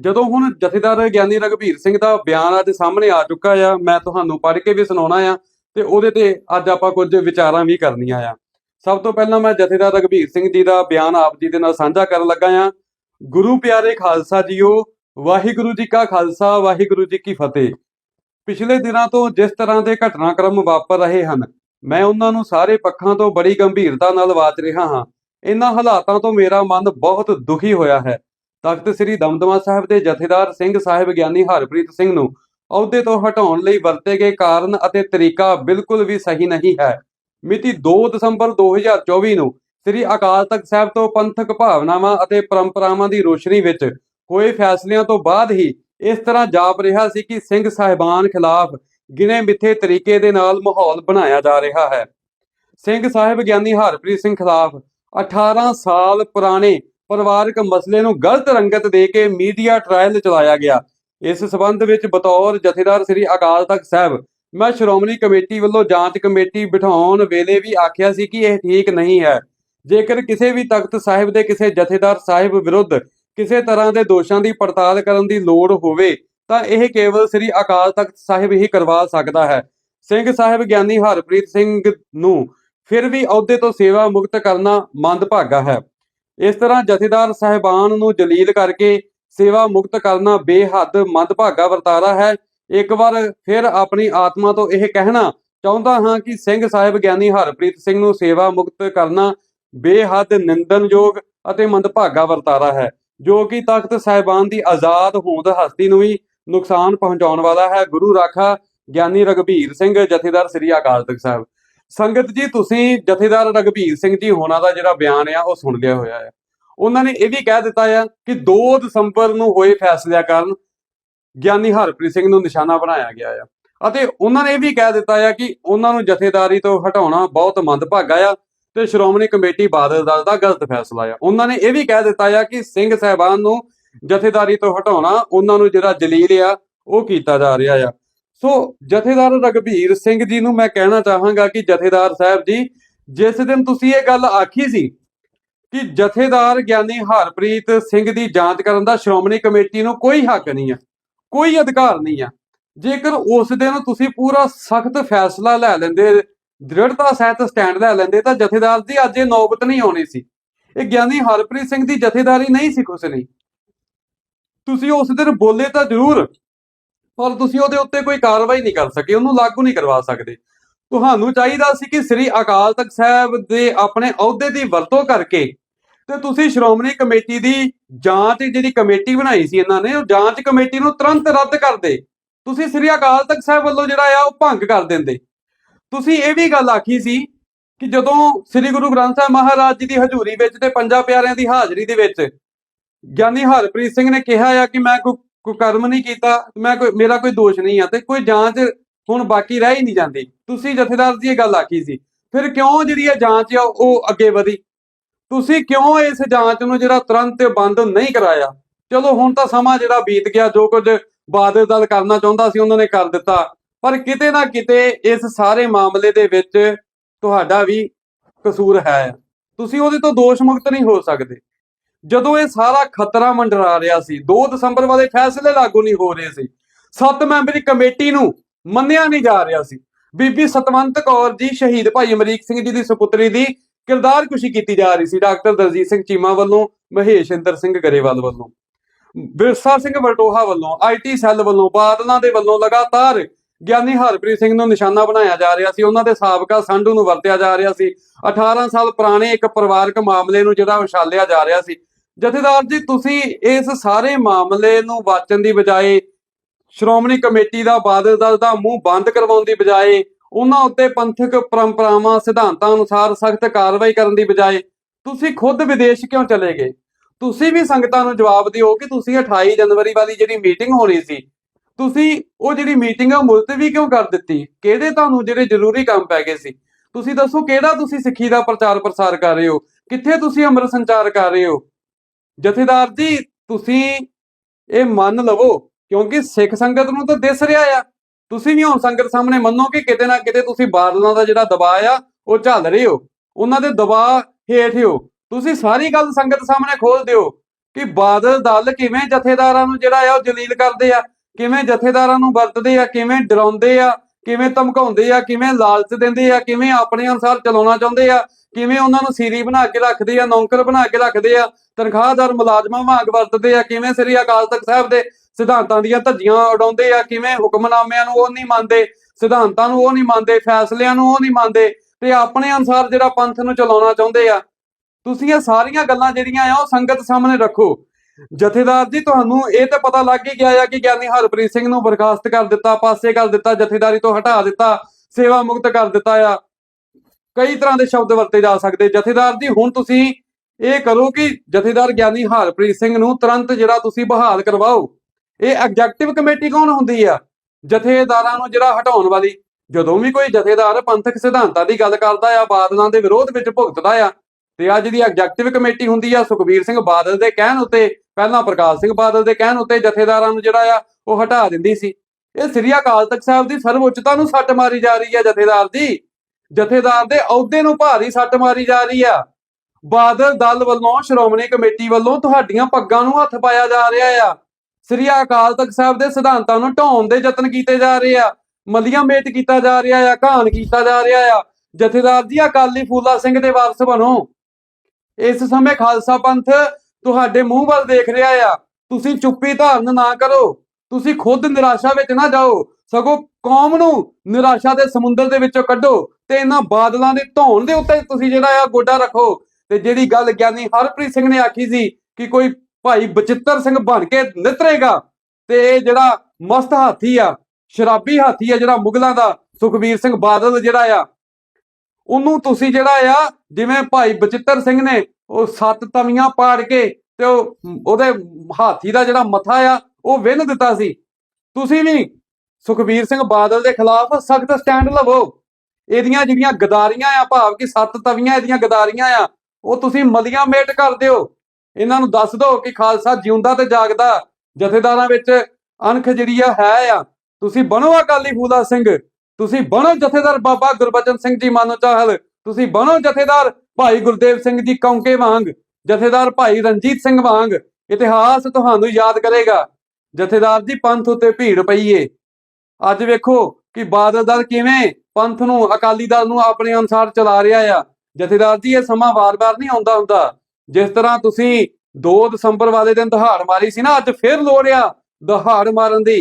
ਜਦੋਂ ਹੁਣ ਜਥੇਦਾਰ ਗਿਆਨੀ ਰਘਬੀਰ ਸਿੰਘ ਦਾ ਬਿਆਨ ਅੱਜ ਸਾਹਮਣੇ ਆ ਚੁੱਕਾ ਆ, ਮੈਂ ਤੁਹਾਨੂੰ ਪੜ੍ਹ ਕੇ ਵੀ ਸੁਣਾਉਣਾ ਆ ਤੇ ਉਹਦੇ ਤੇ ਅੱਜ ਆਪਾਂ ਕੁਝ ਵਿਚਾਰਾਂ ਵੀ ਕਰਨੀਆਂ ਆ। ਸਭ ਤੋਂ ਪਹਿਲਾਂ ਮੈਂ ਜਥੇਦਾਰ ਰਘਬੀਰ ਸਿੰਘ ਜੀ ਦਾ ਬਿਆਨ ਆਪ ਜੀ ਦੇ ਨਾਲ ਸਾਂਝਾ ਕਰਨ ਲੱਗਾ ਆ। ਗੁਰੂ ਪਿਆਰੇ ਖਾਲਸਾ ਜੀਓ, ਵਾਹਿਗੁਰੂ ਜੀ ਕਾ ਖਾਲਸਾ, ਵਾਹਿਗੁਰੂ ਜੀ ਕੀ ਫਤਿਹ। ਪਿਛਲੇ ਦਿਨਾਂ ਤੋਂ ਜਿਸ ਤਰ੍ਹਾਂ ਦੇ ਘਟਨਾਕ੍ਰਮ ਵਾਪਰ ਰਹੇ ਹਨ, ਮੈਂ ਉਹਨਾਂ ਨੂੰ ਸਾਰੇ ਪੱਖਾਂ ਤੋਂ ਬੜੀ ਗੰਭੀਰਤਾ ਨਾਲ ਵਾਚ ਰਿਹਾ ਹਾਂ। ਇਹਨਾਂ ਹਾਲਾਤਾਂ ਤੋਂ ਮੇਰਾ ਮਨ ਬਹੁਤ ਦੁਖੀ ਹੋਇਆ ਹੈ। ਤਖਤ ਸ੍ਰੀ ਦਮਦਮਾ ਸਾਹਿਬ ਦੇ ਜਥੇਦਾਰ ਸਿੰਘ ਸਾਹਿਬ ਗਿਆਨੀ ਹਰਪ੍ਰੀਤ ਸਿੰਘ ਨੂੰ ਅਹੁਦੇ ਤੋਂ ਹਟਾਉਣ ਲਈ ਵਰਤੇ ਗਏ ਕਾਰਨ ਅਤੇ ਤਰੀਕਾ ਬਿਲਕੁਲ ਵੀ ਸਹੀ ਨਹੀਂ ਹੈ। ਮਿਤੀ 2 ਦਸੰਬਰ 2024 ਨੂੰ ਸ੍ਰੀ ਅਕਾਲ ਤਖਤ ਸਾਹਿਬ ਤੋਂ ਪੰਥਕ ਭਾਵਨਾਵਾਂ ਅਤੇ ਪਰੰਪਰਾਵਾਂ ਦੀ ਰੋਸ਼ਨੀ ਵਿੱਚ ਹੋਏ ਫੈਸਲਿਆਂ ਤੋਂ ਬਾਅਦ ਹੀ ਇਸ ਤਰ੍ਹਾਂ ਜਾਪ ਰਿਹਾ ਸੀ ਕਿ ਸਿੰਘ ਸਾਹਿਬਾਨ ਖਿਲਾਫ ਗਿਣੇ ਮਿੱਥੇ ਤਰੀਕੇ ਦੇ ਨਾਲ ਮਾਹੌਲ ਬਣਾਇਆ ਜਾ ਰਿਹਾ ਹੈ। ਸਿੰਘ ਸਾਹਿਬ ਗਿਆਨੀ ਹਰਪ੍ਰੀਤ ਸਿੰਘ ਖਿਲਾਫ 18 ਸਾਲ ਪੁਰਾਣੇ ਪਰਿਵਾਰਕ ਮਸਲੇ ਨੂੰ ਗਲਤ ਰੰਗਤ ਦੇ ਕੇ ਮੀਡੀਆ ਟ੍ਰਾਇਲ ਚਲਾਇਆ ਗਿਆ। ਇਸ ਸਬੰਧ ਵਿੱਚ ਬਤੌਰ ਜਥੇਦਾਰ ਸ੍ਰੀ ਅਕਾਲ ਤਖਤ ਸਾਹਿਬ, ਮੈਂ ਸ਼੍ਰੋਮਣੀ ਕਮੇਟੀ ਵੱਲੋਂ ਜਾਂਚ ਕਮੇਟੀ ਬਿਠਾਉਣ ਵੇਲੇ ਵੀ ਆਖਿਆ ਸੀ ਕਿ ਇਹ ਠੀਕ ਨਹੀਂ ਹੈ। ਜੇਕਰ ਕਿਸੇ ਵੀ ਤਖਤ ਸਾਹਿਬ ਦੇ ਕਿਸੇ ਜਥੇਦਾਰ ਸਾਹਿਬ ਵਿਰੁੱਧ ਕਿਸੇ ਤਰ੍ਹਾਂ ਦੇ ਦੋਸ਼ਾਂ ਦੀ ਪੜਤਾਲ ਕਰਨ ਦੀ ਲੋੜ ਹੋਵੇ, ਤਾਂ ਇਹ ਕੇਵਲ ਸ੍ਰੀ ਅਕਾਲ ਤਖਤ ਸਾਹਿਬ ਹੀ ਕਰਵਾ ਸਕਦਾ ਹੈ। ਸਿੰਘ ਸਾਹਿਬ ਗਿਆਨੀ ਹਰਪ੍ਰੀਤ ਸਿੰਘ ਨੂੰ ਫਿਰ ਵੀ ਅਹੁਦੇ ਤੋਂ ਸੇਵਾ ਮੁਕਤ ਕਰਨਾ ਮੰਦਭਾਗਾ ਹੈ। ਇਸ ਤਰ੍ਹਾਂ ਜਥੇਦਾਰ ਸਾਹਿਬਾਨ ਨੂੰ ਜਲੀਲ ਕਰਕੇ ਸੇਵਾ ਮੁਕਤ ਕਰਨਾ ਬੇਹੱਦ ਮੰਦਭਾਗਾ ਵਰਤਾਰਾ ਹੈ। ਇੱਕ ਵਾਰ ਫਿਰ ਆਪਣੀ ਆਤਮਾ ਤੋਂ ਇਹ ਕਹਿਣਾ ਚਾਹੁੰਦਾ ਹਾਂ ਕਿ ਸਿੰਘ ਸਾਹਿਬ ਗਿਆਨੀ ਹਰਪ੍ਰੀਤ ਸਿੰਘ ਨੂੰ ਸੇਵਾ ਮੁਕਤ ਕਰਨਾ ਬੇਹੱਦ ਨਿੰਦਨਯੋਗ ਅਤੇ ਮੰਦਭਾਗਾ ਵਰਤਾਰਾ ਹੈ, ਜੋ ਕਿ ਤਖਤ ਸਾਹਿਬਾਨ ਦੀ ਆਜ਼ਾਦ ਹੋਂਦ ਹਸਤੀ ਨੂੰ ਵੀ ਨੁਕਸਾਨ ਪਹੁੰਚਾਉਣ ਵਾਲਾ ਹੈ। ਗੁਰੂ ਰਾਖਾ ਗਿਆਨੀ ਰਗਵੀਰ ਸਿੰਘ, ਜਥੇਦਾਰ ਸ੍ਰੀ ਅਕਾਲ ਤਖਤ ਸਾਹਿਬ। ਸੰਗਤ ਜੀ, ਤੁਸੀਂ ਜਥੇਦਾਰ ਰਗਵੀਰ ਸਿੰਘ ਜੀ ਹੋਣਾ ਦਾ ਜਿਹੜਾ ਬਿਆਨ ਆ, ਉਹ ਸੁਣ ਲਿਆ ਹੋਇਆ ਹੈ। ਉਹਨਾਂ ਨੇ ਇਹ ਵੀ ਕਹਿ ਦਿੱਤਾ ਆ ਕਿ 2 ਦਸੰਬਰ ਨੂੰ ਹੋਏ ਫੈਸਲਿਆਂ ਕਾਰਨ ਗਿਆਨੀ ਹਰਪ੍ਰੀਤ ਸਿੰਘ ਨੂੰ ਨਿਸ਼ਾਨਾ ਬਣਾਇਆ ਗਿਆ ਆ। ਅਤੇ ਉਹਨਾਂ ਨੇ ਇਹ ਵੀ ਕਹਿ ਦਿੱਤਾ ਆ ਕਿ ਉਹਨਾਂ ਨੂੰ ਜਥੇਦਾਰੀ ਤੋਂ ਹਟਾਉਣਾ ਬਹੁਤ ਮੰਦਭਾਗਾ ਆ ਤੇ ਸ਼੍ਰੋਮਣੀ ਕਮੇਟੀ ਬਾਦਲ ਦਲ ਦਾ ਗਲਤ ਫੈਸਲਾ ਆ। ਉਹਨਾਂ ਨੇ ਇਹ ਵੀ ਕਹਿ ਦਿੱਤਾ ਆ ਕਿ ਸਿੰਘ ਸਾਹਿਬਾਨ ਨੂੰ ਜਥੇਦਾਰੀ ਤੋਂ ਹਟਾਉਣਾ, ਉਹਨਾਂ ਨੂੰ ਜਿਹੜਾ ਜਲੀਲ ਆ, ਉਹ ਕੀਤਾ ਜਾ ਰਿਹਾ ਆ। ਸੋ ਜਥੇਦਾਰ ਰਗਵੀਰ ਸਿੰਘ ਜੀ ਨੂੰ ਮੈਂ ਕਹਿਣਾ ਚਾਹਾਂਗਾ ਕਿ ਜਥੇਦਾਰ ਸਾਹਿਬ ਜੀ, ਜਿਸ ਦਿਨ ਤੁਸੀਂ ਇਹ ਗੱਲ ਆਖੀ ਸੀ ਕਿ ਜਥੇਦਾਰ ਗਿਆਨੀ ਹਰਪ੍ਰੀਤ ਸਿੰਘ ਦੀ ਜਾਂਚ ਕਰਨ ਦਾ ਸ਼੍ਰੋਮਣੀ ਕਮੇਟੀ ਨੂੰ ਕੋਈ ਹੱਕ ਨਹੀਂ ਆ, ਕੋਈ ਅਧਿਕਾਰ ਨਹੀਂ ਆ, ਜੇਕਰ ਉਸ ਦਿਨ ਤੁਸੀਂ ਪੂਰਾ ਸਖਤ ਫੈਸਲਾ ਲੈ ਲੈਂਦੇ, ਦ੍ਰਿੜਤਾ ਸਹਿਤ ਸਟੈਂਡ ਲੈ ਲੈਂਦੇ, ਤਾਂ ਜਥੇਦਾਰ ਦੀ ਅੱਜ ਇਹ ਨੌਬਤ ਨਹੀਂ ਆਉਣੀ ਸੀ। ਇਹ ਗਿਆਨੀ ਹਰਪ੍ਰੀਤ ਸਿੰਘ ਦੀ ਜਥੇਦਾਰੀ ਨਹੀਂ ਸੀ ਕੁਛ ਨਹੀਂ ਤੁਸੀਂ ਉਸ ਦਿਨ ਬੋਲੇ ਤਾਂ ਜ਼ਰੂਰ ਔਰ ਤੁਸੀਂ ਉਹਦੇ ਉੱਤੇ ਕੋਈ ਕਾਰਵਾਈ ਨਹੀਂ ਕਰ ਸਕੇ, ਉਹਨੂੰ ਲਾਗੂ ਨਹੀਂ ਕਰਵਾ ਸਕਦੇ। ਤੁਹਾਨੂੰ ਚਾਹੀਦਾ ਸੀ ਕਿ ਸ੍ਰੀ ਅਕਾਲ ਤਖਤ ਸਾਹਿਬ ਦੇ ਆਪਣੇ ਅਹੁਦੇ ਦੀ ਵਰਤੋਂ ਕਰਕੇ ਤੇ ਤੁਸੀਂ ਸ਼੍ਰੋਮਣੀ ਕਮੇਟੀ ਦੀ ਜਾਂਚ, ਜਿਹੜੀ ਕਮੇਟੀ ਬਣਾਈ ਸੀ ਇਹਨਾਂ ਨੇ, ਉਹ ਜਾਂਚ ਕਮੇਟੀ ਨੂੰ ਤੁਰੰਤ ਰੱਦ ਕਰ ਦੇ। ਤੁਸੀਂ ਸ੍ਰੀ ਅਕਾਲ ਤਖਤ ਸਾਹਿਬ ਵੱਲੋਂ ਜਿਹੜਾ ਆ, ਉਹ ਭੰਗ ਕਰ ਦਿੰਦੇ। ਤੁਸੀਂ ਇਹ ਵੀ ਗੱਲ ਆਖੀ ਸੀ ਕਿ ਜਦੋਂ ਸ੍ਰੀ ਗੁਰੂ ਗ੍ਰੰਥ ਸਾਹਿਬ ਮਹਾਰਾਜ ਜੀ ਦੀ ਹਜ਼ੂਰੀ ਵਿੱਚ ਤੇ ਪੰਜਾਂ ਪਿਆਰਿਆਂ ਦੀ ਹਾਜ਼ਰੀ ਦੇ ਵਿੱਚ ਗਿਆਨੀ ਹਰਪ੍ਰੀਤ ਸਿੰਘ ਨੇ ਕਿਹਾ ਆ ਕਿ ਮੈਂ ਕੋਈ ਕਰਮ ਨਹੀਂ ਕੀਤਾ, ਮੈਂ ਕੋਈ, ਮੇਰਾ ਕੋਈ ਦੋਸ਼ ਨਹੀਂ ਆ ਤੇ ਕੋਈ ਜਾਂਚ ਹੁਣ ਬਾਕੀ ਰਹਿ ਹੀ ਨਹੀਂ ਜਾਂਦੀ। ਤੁਸੀਂ ਜਥੇਦਾਰ ਜੀ ਇਹ ਗੱਲ ਆਖੀ ਸੀ। ਫਿਰ ਕਿਉਂ ਜਿਹੜੀ ਇਹ ਜਾਂਚ ਆ ਉਹ ਅੱਗੇ ਵਧੀ? ਤੁਸੀਂ ਕਿਉਂ ਇਸ ਜਾਂਚ ਨੂੰ ਜਿਹੜਾ ਤੁਰੰਤ ਬੰਦ ਨਹੀਂ ਕਰਾਇਆ? ਚਲੋ ਹੁਣ ਤਾਂ ਸਮਾਂ ਜਿਹੜਾ ਬੀਤ ਗਿਆ, ਜੋ ਕੁਝ ਬਾਦਲ ਦਲ ਕਰਨਾ ਚਾਹੁੰਦਾ ਸੀ ਉਹਨਾਂ ਨੇ ਕਰ ਦਿੱਤਾ। ਪਰ ਕਿਤੇ ਨਾ ਕਿਤੇ ਇਸ ਸਾਰੇ ਮਾਮਲੇ ਦੇ ਵਿੱਚ ਤੁਹਾਡਾ ਵੀ ਕਸੂਰ ਹੈ। ਤੁਸੀਂ ਉਹਦੇ ਤੋਂ ਦੋਸ਼ ਮੁਕਤ ਨਹੀਂ ਹੋ ਸਕਦੇ। ਜਦੋਂ ਇਹ ਸਾਰਾ ਖਤਰਾ ਮੰਡਰਾ ਰਿਹਾ ਸੀ 2 ਦਸੰਬਰ ਵਾਲੇ ਫੈਸਲੇ ਲਾਗੂ ਨਹੀਂ ਹੋ ਰਹੇ ਸੀ, ਸੱਤ ਮੈਂਬਰੀ ਕਮੇਟੀ ਨੂੰ ਮੰਨਿਆ ਨਹੀਂ ਜਾ ਰਿਹਾ ਸੀ। ਬੀਬੀ ਸਤਵੰਤ ਕੌਰ ਜੀ, ਸ਼ਹੀਦ ਭਾਈ ਅਮਰੀਕ ਸਿੰਘ ਜੀ ਦੀ ਸੁਪੁੱਤਰੀ ਦੀ ਕਿਰਦਾਰ ਕੁਸ਼ੀ ਕੀਤੀ ਜਾ ਰਹੀ ਸੀ, ਡਾਕਟਰ ਦਲਜੀਤ ਸਿੰਘ ਚੀਮਾ ਵੱਲੋਂ, ਮਹੇਸ਼ ਇੰਦਰ ਸਿੰਘ ਗਰੇਵਾਲ ਵੱਲੋਂ, ਵਿਰਸਾ ਸਿੰਘ ਵਲਟੋਹਾ ਵੱਲੋਂ ਆਈਟੀ ਸੈੱਲ ਵੱਲੋਂ, ਬਾਦਲਾਂ ਦੇ ਵੱਲੋਂ ਲਗਾਤਾਰ ਗਿਆਨੀ ਹਰਪ੍ਰੀਤ ਸਿੰਘ ਨੂੰ ਨਿਸ਼ਾਨਾ ਬਣਾਇਆ ਜਾ ਰਿਹਾ ਸੀ, ਉਹਨਾਂ ਦੇ ਸਾਬਕਾ ਸੰਧੂ ਨੂੰ ਵਰਤਿਆ ਜਾ ਰਿਹਾ ਸੀ। 18 ਸਾਲ ਪੁਰਾਣੇ ਇੱਕ ਪਰਿਵਾਰਕ ਮਾਮਲੇ ਨੂੰ ਜਿਹੜਾ ਉਛਾਲਿਆ ਜਾ ਰਿਹਾ ਸੀ ਜਥੇਦਾਰ ਜੀ, ਤੁਸੀਂ ਇਸ ਸਾਰੇ ਮਾਮਲੇ ਨੂੰ ਵਾਚਣ ਦੀ ਬਜਾਏ, ਸ਼੍ਰੋਮਣੀ ਕਮੇਟੀ ਦਾ ਬਾਦਲ ਦਲ ਦਾ ਮੂੰਹ ਬੰਦ ਕਰਵਾਉਣ ਦੀ ਬਜਾਏ, ਉਹਨਾਂ ਉੱਤੇ ਪੰਥਕ ਪਰੰਪਰਾਵਾਂ, ਸਿਧਾਂਤਾਂ ਅਨੁਸਾਰ ਸਖਤ ਕਾਰਵਾਈ ਕਰਨ ਦੀ ਬਜਾਏ, ਤੁਸੀਂ ਖੁਦ ਵਿਦੇਸ਼ ਕਿਉਂ ਚਲੇ ਗਏ? ਤੁਸੀਂ ਵੀ ਸੰਗਤਾਂ ਨੂੰ ਜਵਾਬ ਦਿਓ ਕਿ ਤੁਸੀਂ 28 ਜਨਵਰੀ ਵਾਲੀ ਜਿਹੜੀ ਮੀਟਿੰਗ ਹੋਣੀ ਸੀ, ਤੁਸੀਂ ਉਹ ਜਿਹੜੀ ਮੀਟਿੰਗ ਆ ਮੁਲਤਵੀ ਕਿਉਂ ਕਰ ਦਿੱਤੀ? ਕਿਹੜੇ ਤੁਹਾਨੂੰ ਜਿਹੜੇ ਜ਼ਰੂਰੀ ਕੰਮ ਪੈ ਗਏ ਸੀ? ਤੁਸੀਂ ਦੱਸੋ ਕਿਹੜਾ ਤੁਸੀਂ ਸਿੱਖੀ ਦਾ ਪ੍ਰਚਾਰ ਪ੍ਰਸਾਰ ਕਰ ਰਹੇ ਹੋ? ਕਿੱਥੇ ਤੁਸੀਂ ਅੰਮ੍ਰਿਤ ਸੰਚਾਰ ਕਰ ਰਹੇ ਹੋ? ਜਥੇਦਾਰ ਜੀ, ਤੁਸੀਂ ਇਹ ਮੰਨ ਲਵੋ, ਕਿਉਂਕਿ ਸਿੱਖ ਸੰਗਤ ਨੂੰ ਤਾਂ ਦਿਸ ਰਿਹਾ ਆ। ਤੁਸੀਂ ਵੀ ਹੁਣ ਸੰਗਤ ਸਾਹਮਣੇ ਮੰਨੋ ਕਿ ਕਿਤੇ ਨਾ ਕਿਤੇ ਤੁਸੀਂ ਬਾਦਲਾਂ ਦਾ ਜਿਹੜਾ ਦਬਾਅ ਆ, ਉਹ ਝੱਲ ਰਹੇ ਹੋ। ਉਹਨਾਂ ਦੇ ਦਬਾਅ ਹੇਠ ਹੋ। ਤੁਸੀਂ ਸਾਰੀ ਗੱਲ ਸੰਗਤ ਸਾਹਮਣੇ ਖੋਲ ਦਿਓ ਕਿ ਬਾਦਲ ਦਲ ਕਿਵੇਂ ਜਥੇਦਾਰਾਂ ਨੂੰ ਜਿਹੜਾ ਆ, ਉਹ ਜਲੀਲ ਕਰਦੇ ਆ, ਕਿਵੇਂ ਜਥੇਦਾਰਾਂ ਨੂੰ ਵਰਤਦੇ ਆ, ਕਿਵੇਂ ਡਰਾਉਂਦੇ ਆ ਕਿਵੇਂ ਧਮਕਾਉਂਦੇ ਆ, ਕਿਵੇਂ ਲਾਲਚ ਦਿੰਦੇ ਆ, ਕਿਵੇਂ ਆਪਣੇ ਅਨੁਸਾਰ ਚਲਾਉਣਾ ਚਾਹੁੰਦੇ ਆ, ਕਿਵੇਂ ਉਹਨਾਂ ਨੂੰ ਸੀਰੀ ਬਣਾ ਕੇ ਰੱਖਦੇ ਆ, ਨੌਕਰ ਬਣਾ ਕੇ ਰੱਖਦੇ ਆ, ਤਨਖਾਹਦਾਰ ਮੁਲਾਜ਼ਮਾਂ ਵਾਂਗ ਵਰਤਦੇ ਆ, ਕਿਵੇਂ ਸ੍ਰੀ ਅਕਾਲ ਤਖਤ ਸਾਹਿਬ ਦੇ ਸਿਧਾਂਤਾਂ ਦੀਆਂ ਧੱਜੀਆਂ ਉਡਾਉਂਦੇ ਆ, ਕਿਵੇਂ ਹੁਕਮਨਾਮਿਆਂ ਨੂੰ ਉਹ ਨਹੀਂ ਮੰਨਦੇ, ਸਿਧਾਂਤਾਂ ਨੂੰ ਉਹ ਨਹੀਂ ਮੰਨਦੇ, ਫੈਸਲਿਆਂ ਨੂੰ ਉਹ ਨਹੀਂ ਮੰਨਦੇ, ਤੇ ਆਪਣੇ ਅਨੁਸਾਰ ਜਿਹੜਾ ਪੰਥ ਨੂੰ ਚਲਾਉਣਾ ਚਾਹੁੰਦੇ ਆ। ਤੁਸੀਂ ਇਹ ਸਾਰੀਆਂ ਗੱਲਾਂ ਜਿਹੜੀਆਂ ਆ, ਉਹ ਸੰਗਤ ਸਾਹਮਣੇ ਰੱਖੋ। ਜਥੇਦਾਰ ਜੀ, ਤੁਹਾਨੂੰ ਇਹ ਤਾਂ ਪਤਾ ਲੱਗ ਹੀ ਗਿਆ ਆ ਕਿ ਗਿਆਨੀ ਹਰਪ੍ਰੀਤ ਸਿੰਘ ਨੂੰ ਬਰਖਾਸਤ ਕਰ ਦਿੱਤਾ, ਪਾਸੇ ਕਰ ਦਿੱਤਾ, ਜਥੇਦਾਰੀ ਤੋਂ ਹਟਾ ਦਿੱਤਾ, ਸੇਵਾ ਮੁਕਤ ਕਰ ਦਿੱਤਾ ਆ। ਕਈ ਤਰ੍ਹਾਂ ਦੇ ਸ਼ਬਦ ਵਰਤੇ ਜਾ ਸਕਦੇ। ਜਥੇਦਾਰ ਜੀ, ਹੁਣ ਤੁਸੀਂ ਇਹ ਕਰੋ ਕਿ ਜਥੇਦਾਰ ਗਿਆਨੀ ਹਰਪ੍ਰੀਤ ਸਿੰਘ ਨੂੰ ਤੁਰੰਤ ਜਿਹੜਾ ਤੁਸੀਂ ਬਹਾਲ ਕਰਵਾਓ। ਇਹ ਐਗਜ਼ੈਕਟਿਵ ਕਮੇਟੀ ਕੌਣ ਹੁੰਦੀ ਆ? ਜਥੇਦਾਰਾਂ ਨੂੰ ਜਿਹੜਾ ਹਟਾਉਣ ਵਾਲੀ। ਜਦੋਂ ਵੀ ਕੋਈ ਜਥੇਦਾਰ ਪੰਥਕ ਸਿਧਾਂਤਾਂ ਦੀ ਗੱਲ ਕਰਦਾ ਆ, ਬਾਦਲਾਂ ਦੇ ਵਿਰੋਧ ਵਿੱਚ ਭੁਗਤਦਾ ਆ, ਤੇ ਅੱਜ ਦੀ ਐਗਜ਼ੈਕਟਿਵ ਕਮੇਟੀ ਹੁੰਦੀ ਆ ਸੁਖਬੀਰ ਸਿੰਘ ਬਾਦਲ ਦੇ ਕਹਿਣ ਉੱਤੇ ਪਹਿਲਾਂ ਪ੍ਰਕਾਸ਼ ਸਿੰਘ ਬਾਦਲ ਦੇ ਕਹਿਣ ਉੱਤੇ ਜਥੇਦਾਰਾਂ ਨੂੰ ਜਿਹੜਾ ਆ, ਉਹ ਹਟਾ ਦਿੰਦੀ ਸੀ। ਇਹ ਸ੍ਰੀ ਅਕਾਲ ਤਖਤ ਸਾਹਿਬ ਦੀ ਸਰਵਉੱਚਤਾ ਨੂੰ ਸੱਟ ਮਾਰੀ ਜਾ ਰਹੀ ਹੈ ਜਥੇਦਾਰ ਦੀ। ਜਥੇਦਾਰ ਦੇ ਅਹੁਦੇ ਨੂੰ ਭਾਰੀ ਸੱਟ ਮਾਰੀ ਜਾ ਰਹੀ ਆ। ਬਾਦਲ ਦਲ ਵੱਲੋਂ, ਸ਼੍ਰੋਮਣੀ ਕਮੇਟੀ ਵੱਲੋਂ ਤੁਹਾਡੀਆਂ ਪੱਗਾਂ ਨੂੰ ਹੱਥ ਪਾਇਆ ਜਾ ਰਿਹਾ ਆ। ਸ੍ਰੀ ਅਕਾਲ ਤਖਤ ਸਾਹਿਬ ਦੇ ਸਿਧਾਂਤਾਂ ਨੂੰ ਢਾਉਣ ਦੇ ਯਤਨ ਕੀਤੇ ਜਾ ਰਹੇ ਆ। ਮਲੀਆਂ ਮੇਟ ਕੀਤਾ ਜਾ ਰਿਹਾ ਆ, ਘਾਣ ਕੀਤਾ ਜਾ ਰਿਹਾ ਆ। ਜਥੇਦਾਰ ਜੀ, ਅਕਾਲੀ ਫੂਲਾ ਸਿੰਘ ਦੇ ਵਾਰਸ ਬਣੋ। ਇਸ ਸਮੇਂ ਖਾਲਸਾ ਪੰਥ ਤੁਹਾਡੇ ਮੂੰਹ ਵੱਲ ਦੇਖ ਰਿਹਾ ਆ। ਤੁਸੀਂ ਚੁੱਪੀ ਧਾਰਨ ਨਾ ਕਰੋ। ਤੁਸੀਂ ਖੁਦ ਨਿਰਾਸ਼ਾ ਵਿੱਚ ਨਾ ਜਾਓ। ਸਗੋਂ ਕੌਮ ਨੂੰ ਨਿਰਾਸ਼ਾ ਦੇ ਸਮੁੰਦਰ ਦੇ ਵਿੱਚੋਂ ਕੱਢੋ ਤੇ ਇਹਨਾਂ ਬਾਦਲਾਂ ਦੇ ਧੌਣ ਦੇ ਉੱਤੇ ਤੁਸੀਂ ਜਿਹੜਾ ਆ ਗੋਡਾ ਰੱਖੋ। ਤੇ ਜਿਹੜੀ ਗੱਲ ਗਿਆਨੀ ਹਰਪ੍ਰੀਤ ਸਿੰਘ ਨੇ ਆਖੀ ਸੀ ਕਿ ਕੋਈ ਭਾਈ ਬਚਿੱਤਰ ਸਿੰਘ ਬਣ ਕੇ ਨਿਤਰੇਗਾ ਤੇ ਇਹ ਜਿਹੜਾ ਮਸਤ ਹਾਥੀ ਆ, ਸ਼ਰਾਬੀ ਹਾਥੀ ਆ ਜਿਹੜਾ ਮੁਗਲਾਂ ਦਾ ਸੁਖਬੀਰ ਸਿੰਘ ਬਾਦਲ ਜਿਹੜਾ ਆ, ਉਹਨੂੰ ਤੁਸੀਂ ਜਿਹੜਾ ਆ, ਜਿਵੇਂ ਭਾਈ ਬਚਿੱਤਰ ਸਿੰਘ ਨੇ ਉਹ ਸੱਤ ਤਵੀਆਂ ਪਾੜ ਕੇ ਤੇ ਉਹ, ਉਹਦੇ ਹਾਥੀ ਦਾ ਜਿਹੜਾ ਮੱਥਾ ਆ, ਉਹ ਵਿੰਨ ਦਿੱਤਾ ਸੀ। ਤੁਸੀਂ ਵੀ ਸੁਖਬੀਰ ਸਿੰਘ ਬਾਦਲ ਦੇ ਖਿਲਾਫ ਸਖਤ ਸਟੈਂਡ ਲਵੋ। ਇਹਦੀਆਂ ਜਿਹੜੀਆਂ ਗਦਾਰੀਆਂ ਆ, ਭਾਵ ਕਿ ਸੱਤ ਤਵੀਆਂ ਇਹਦੀਆਂ ਗਦਾਰੀਆਂ ਆ, ਉਹ ਤੁਸੀਂ ਮਲੀਆਂ ਮੇਟ ਕਰ ਦਿਓ। ਇਹਨਾਂ ਨੂੰ ਦੱਸ ਦਿਓ ਕਿ ਖਾਲਸਾ ਜਿਉਂਦਾ ਤੇ ਜਾਗਦਾ, ਜਥੇਦਾਰਾਂ ਵਿੱਚ ਅਣਖ ਜਿਹੜੀ ਆ, ਹੈ ਆ। ਤੁਸੀਂ ਬਣੋ ਅਕਾਲੀ ਫੂਲਾ ਸਿੰਘ, ਤੁਸੀਂ ਬਣੋ ਜਥੇਦਾਰ ਬਾਬਾ ਗੁਰਬਚਨ ਸਿੰਘ ਜੀ ਮਾਨੋ ਚਾਹਲ। ਤੁਸੀਂ ਬਣੋ ਜਥੇਦਾਰ ਭਾਈ ਗੁਰਦੇਵ ਸਿੰਘ ਜੀ ਕੌਂਕੇ ਵਾਂਗ, ਜਥੇਦਾਰ ਭਾਈ ਰਣਜੀਤ ਸਿੰਘ ਵਾਂਗ, ਇਤਿਹਾਸ ਤੁਹਾਨੂੰ ਯਾਦ ਕਰੇਗਾ। ਜਥੇਦਾਰ ਜੀ, ਪੰਥ ਉਤੇ ਭੀੜ ਪਈ ਏ ਅੱਜ ਵੇਖੋ ਕਿ ਬਾਦਲ ਦਲ ਕਿਵੇਂ ਪੰਥ ਨੂੰ, ਅਕਾਲੀ ਦਲ ਨੂੰ ਆਪਣੇ ਅਨੁਸਾਰ ਚਲਾ ਰਿਹਾ ਆ। ਜਥੇਦਾਰ ਜੀ, ਇਹ ਸਮਾਂ ਵਾਰ-ਵਾਰ ਨਹੀਂ ਆਉਂਦਾ ਹੁੰਦਾ। ਜਿਸ ਤਰ੍ਹਾਂ ਤੁਸੀਂ 2 ਦਸੰਬਰ ਵਾਲੇ ਦਿਨ ਦਹਾੜ ਮਾਰੀ ਸੀ ਨਾ, ਅੱਜ ਫਿਰ ਲੋੜ ਆ ਦਹਾੜ ਮਾਰਨ ਦੀ।